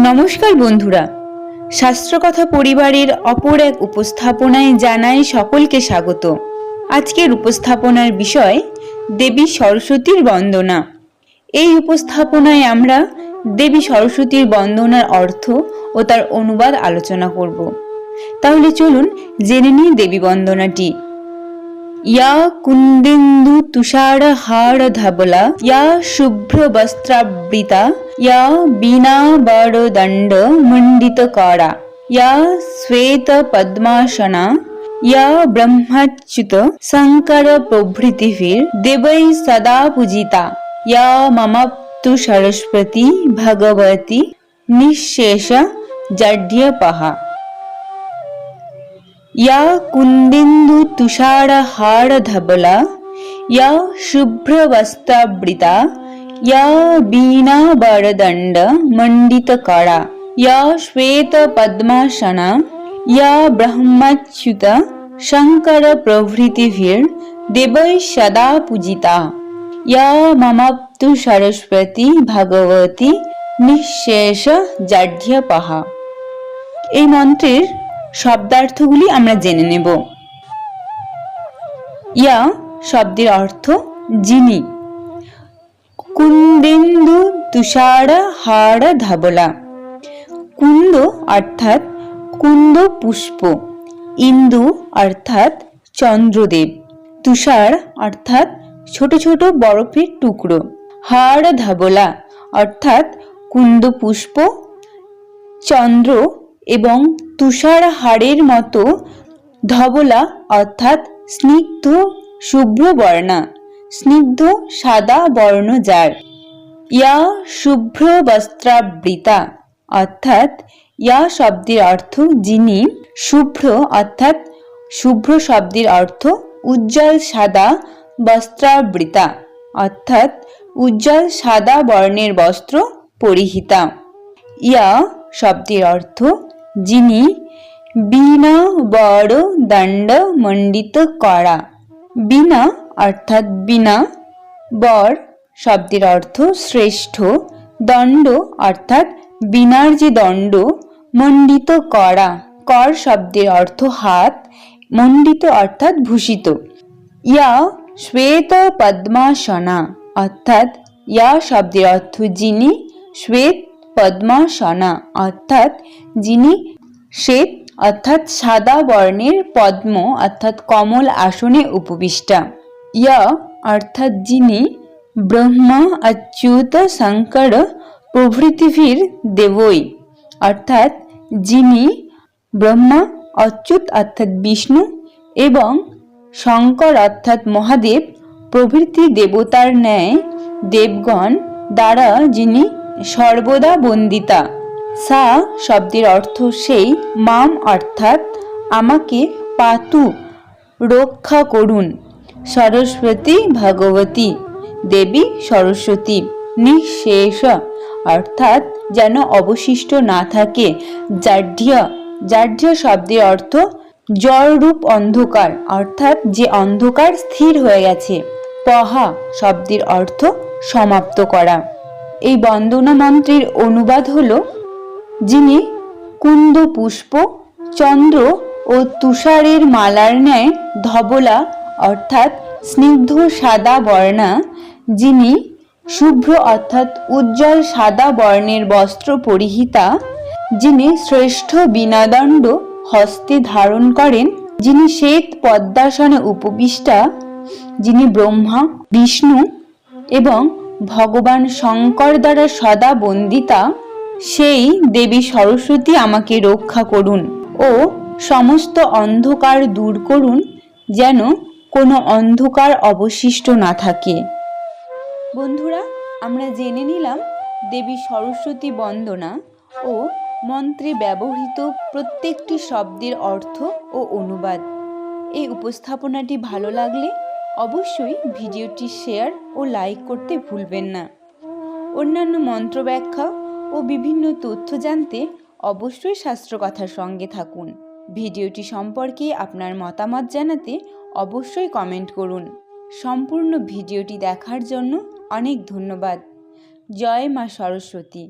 নমস্কার বন্ধুরা। শাস্ত্রকথা পরিবারের অপর এক উপস্থাপনায় জানাই সকলকে স্বাগত। আজকের উপস্থাপনার বিষয়, দেবী সরস্বতীর বন্দনা। এই উপস্থাপনায় আমরা দেবী সরস্বতীর বন্দনার অর্থ ও তার অনুবাদ আলোচনা করব। তাহলে চলুন জেনে নিই দেবী বন্দনাটি। యా కుందిందు తుషారహారధబల యా శుభ్రవస్త్రాబృత యా బీనాబాడదండ ముండితకాడ యా శ్వేత పద్మాసన ইয়া ব্রহ্মাচ্যুত শঙ্কর প্রভৃতিভির দেবৈ সদা পূজিতা ইয়া মমাপ্তু সরস্বতী ভগবতী নিঃশেষ জাঢ্যপহা या कुन्देन्दु तुषार हार धबला या शुभ्र वस्त्रावृता या वीणा वरदण्ड मण्डित करा या श्वेत पद्मासना या ब्रह्मच्युत शङ्कर प्रभृतिभिर् देवैः सदा पूजिता या ममाप्तु सरस्वती भगवती নিঃশেষ জাঢ্যপাহা এই মন্ত্রের শব্দার্থগুলি আমরা জেনে নেব। ইয়া শব্দের অর্থ যিনি। কুন্দেন্দু তুষার হাড় ধাবলা। কুন্দ অর্থাৎ কুন্দ পুষ্প। ইন্দু অর্থাৎ চন্দ্রদেব। তুষার অর্থাৎ ছোট ছোট বরফের টুকরো। হাড় ধাবলা অর্থাৎ কুন্দ পুষ্প। চন্দ্র এবং তুষার হাড়ের মতো ধবলা, অর্থাৎ স্নিগ্ধ শুভ্র বর্ণা, স্নিগ্ধ সাদা বর্ণ যার। ইয়া শুভ্র বস্ত্রাবৃতা অর্থাৎ ইয়া শব্দের অর্থ যিনি শুভ্র, অর্থাৎ শুভ্র শব্দের অর্থ উজ্জ্বল সাদা বস্ত্রাবৃতা, অর্থাৎ উজ্জ্বল সাদা বর্ণের বস্ত্র পরিহিতা। ইয়া শব্দের অর্থ যিনি বিনা বড় দণ্ড মণ্ডিত করা। বিনা অর্থাৎ বিনা বর শব্দের অর্থ শ্রেষ্ঠ দণ্ড অর্থাৎ বিনার যে দণ্ড মণ্ডিত করা। কর শব্দের অর্থ হাত, মণ্ডিত অর্থাৎ ভূষিত। ইয়া শ্বেত পদ্মাসনা অর্থাৎ ইয়া শব্দের অর্থ যিনি শ্বেত পদ্মাসনা, অর্থাৎ যিনি শ্বেত অর্থাৎ সাদা বর্ণের পদ্ম, অর্থাৎ কমল আসনে উপবিষ্টা। ইয়া অর্থাৎ যিনি ব্রহ্মা অচ্যুত শঙ্কর প্রভৃতিভির দেবই, অর্থাৎ যিনি ব্রহ্মা অচ্যুত, অর্থাৎ বিষ্ণু এবং শঙ্কর, অর্থাৎ মহাদেব প্রভৃতি দেবতার ন্যায় দেবগণ দ্বারা যিনি সর্বদা বন্দিতা। সা শব্দের অর্থ সেই, মাম অর্থাৎ আমাকে পাতু, রক্ষা করুন। সরস্বতী ভগবতী, দেবী সরস্বতী, নিঃশেষ, অর্থাৎ যেন অবশিষ্ট না থাকে। জাঢ্য জাঢ্য শব্দের অর্থ জড়রূপ অন্ধকার, অর্থাৎ যে অন্ধকার স্থির হয়ে গেছে। পহা শব্দের অর্থ সমাপ্ত করা। এই বন্দনা মন্ত্রের অনুবাদ হল, যিনি কুন্দ পুষ্প চন্দ্র ও তুষারের মালার ন্যায় ধবলা, অর্থাৎ স্নিগ্ধ সাদা বর্ণা, যিনি শুভ্র অর্থাৎ উজ্জ্বল সাদা বর্ণের বস্ত্র পরিহিতা, যিনি শ্রেষ্ঠ বিনাদণ্ড হস্তে ধারণ করেন, যিনি শ্বেত পদ্মাসনে উপবিষ্টা, যিনি ব্রহ্মা, বিষ্ণু এবং ভগবান শঙ্কর দ্বারা সদা বন্দিতা, সেই দেবী সরস্বতী আমাকে রক্ষা করুন ও সমস্ত অন্ধকার দূর করুন যেন কোনো অন্ধকার অবশিষ্ট না থাকে। বন্ধুরা, আমরা জেনে নিলাম দেবী সরস্বতী বন্দনা ও মন্ত্রে ব্যবহৃত প্রত্যেকটি শব্দের অর্থ ও অনুবাদ। এই উপস্থাপনাটি ভালো লাগলে অবশ্যই ভিডিওটি শেয়ার ও লাইক করতে ভুলবেন না। অন্যান্য মন্ত্র ব্যাখ্যা ও বিভিন্ন তথ্য জানতে অবশ্যই শাস্ত্রকথার সঙ্গে থাকুন। ভিডিওটি সম্পর্কে আপনার মতামত জানাতে অবশ্যই কমেন্ট করুন। সম্পূর্ণ ভিডিওটি দেখার জন্য অনেক ধন্যবাদ। জয় মা সরস্বতী।